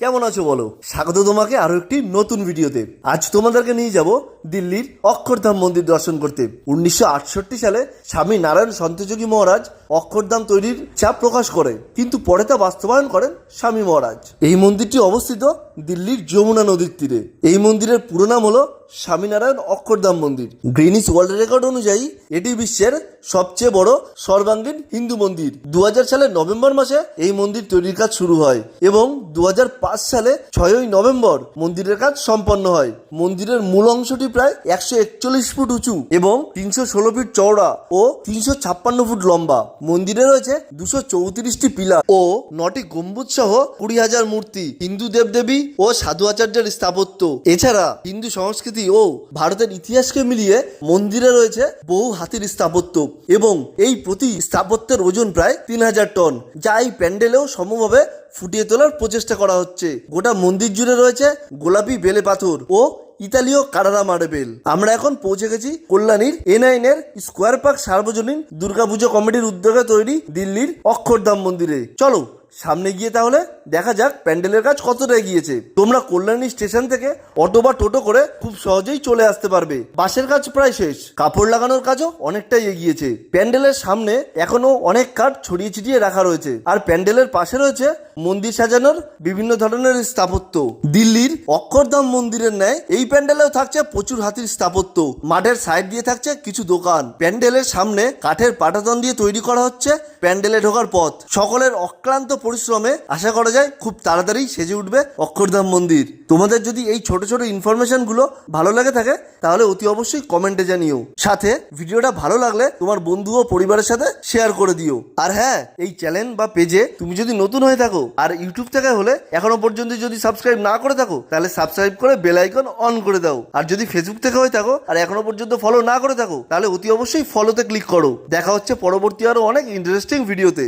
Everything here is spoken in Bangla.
কেমন আছো বলো? স্বাগত তোমাকে আরও একটি নতুন ভিডিওতে। আজ তোমাদেরকে নিয়ে যাব দিল্লির অক্ষরধাম মন্দির দর্শন করতে। উনিশশো আটষট্টি সালে স্বামী নারায়ণ সন্তযোগী মহারাজ অক্ষরধাম তৈরির চাপ প্রকাশ করে, কিন্তু পরে তা বাস্তবায়ন করেন স্বামী মহারাজ। এই মন্দিরটি অবস্থিত দিল্লির যমুনা নদীর তীরে। এই মন্দিরের পুরো নাম হলো স্বামীনারায়ণ অক্ষরধাম মন্দির। গ্রিনিস ওয়ার্ল্ড রেকর্ড অনুযায়ী এটি বিশ্বের সবচেয়ে বড় সর্বাঙ্গীন হিন্দু মন্দির। দু সালের নভেম্বর মাসে এই মন্দির তৈরির কাজ শুরু হয় এবং দু হাজার পাঁচ সালে ছয়ই নভেম্বর মন্দিরের কাজ সম্পন্ন হয়। মন্দিরের মূল অংশটি প্রায় একশো একচল্লিশ ফুট উঁচু এবং তিনশো ষোলো ফিট চওড়া ও তিনশো ছাপ্পান্ন ফুট লম্বা। মন্দিরে রয়েছে দুশো চৌত্রিশটি পিলার ও নটি গম্বুজ সহ কুড়ি হাজার মূর্তি। হিন্দু দেবদেবী ও সাধু আচার্যের স্থাপত্য। এছাড়া হিন্দু সংস্কৃতি ও ভারতের ইতিহাসকে মিলিয়ে মন্দিরে রয়েছে বহু হাতির স্থাপত্য এবং এই প্রতি স্থাপত্যের ওজন প্রায় তিন হাজার টন, যা এই প্যান্ডেলেও সমভাবে ফুটিয়ে তোলার প্রচেষ্টা করা হচ্ছে। গোটা মন্দির জুড়ে রয়েছে গোলাপি বেলে পাথর ও ইতালীয় কারারা মার্বেল। আমরা এখন পৌঁছে গেছি কল্যাণীর এ নাইনের স্কোয়ার পার্ক সার্বজনীন দুর্গাপুজো কমিটির উদ্যোগে তৈরি দিল্লির অক্ষরধাম মন্দিরে। চলো সামনে গিয়ে তাহলে দেখা যাক প্যান্ডেলের কাজ কতটা এগিয়েছে। তোমরা কল্যাণী স্টেশন থেকে অটো বা টোটো করে খুব সহজেই চলে আসতে পারবে। বাসের কাজ প্রায় শেষ। কাপড় লাগানোর কাজও অনেকটাই এগিয়েছে। প্যান্ডেলের সামনে এখনও অনেক কাঠ ছড়িয়ে ছিটিয়ে রাখা রয়েছে। আর প্যান্ডেলের পাশে রয়েছে মন্দির সাজানোর বিভিন্ন ধরনের স্থাপত্য। দিল্লির অক্ষরধাম মন্দিরের ন্যায় এই প্যান্ডেলেও থাকছে প্রচুর হাতির স্থাপত্য। মাঠের সাইড দিয়ে থাকছে কিছু দোকান। প্যান্ডেলের সামনে কাঠের পাটাতন দিয়ে তৈরি করা হচ্ছে প্যান্ডেলে ঢোকার পথ। সকলের অক্লান্ত পরিশ্রমে আশা করা যায় খুব তাড়াতাড়ি সেজে উঠবে অক্ষরধাম মন্দির। তোমাদের যদি এই ছোট ছোট ইনফরমেশনগুলো ভালো লাগে থাকে, তাহলে অতি অবশ্যই কমেন্টে জানিও। সাথে ভিডিওটা ভালো লাগলে তোমার বন্ধু ও পরিবারের সাথে শেয়ার করে দিও। আর হ্যাঁ এই চ্যানেল বা পেজে তুমি যদি নতুন হয়ে থাকো, আর ইউটিউব থেকে হলে এখনও পর্যন্ত যদি সাবস্ক্রাইব না করে থাকো, তাহলে সাবস্ক্রাইব করে বেল আইকন অন করে দাও। আর যদি ফেসবুক থেকে হয়ে থাকো, আর এখনও পর্যন্ত ফলো না করে থাকো, তাহলে অতি অবশ্যই ফলোতে ক্লিক করো। দেখা হচ্ছে পরবর্তী আরও অনেক ইন্টারেস্টিং ভিডিওতে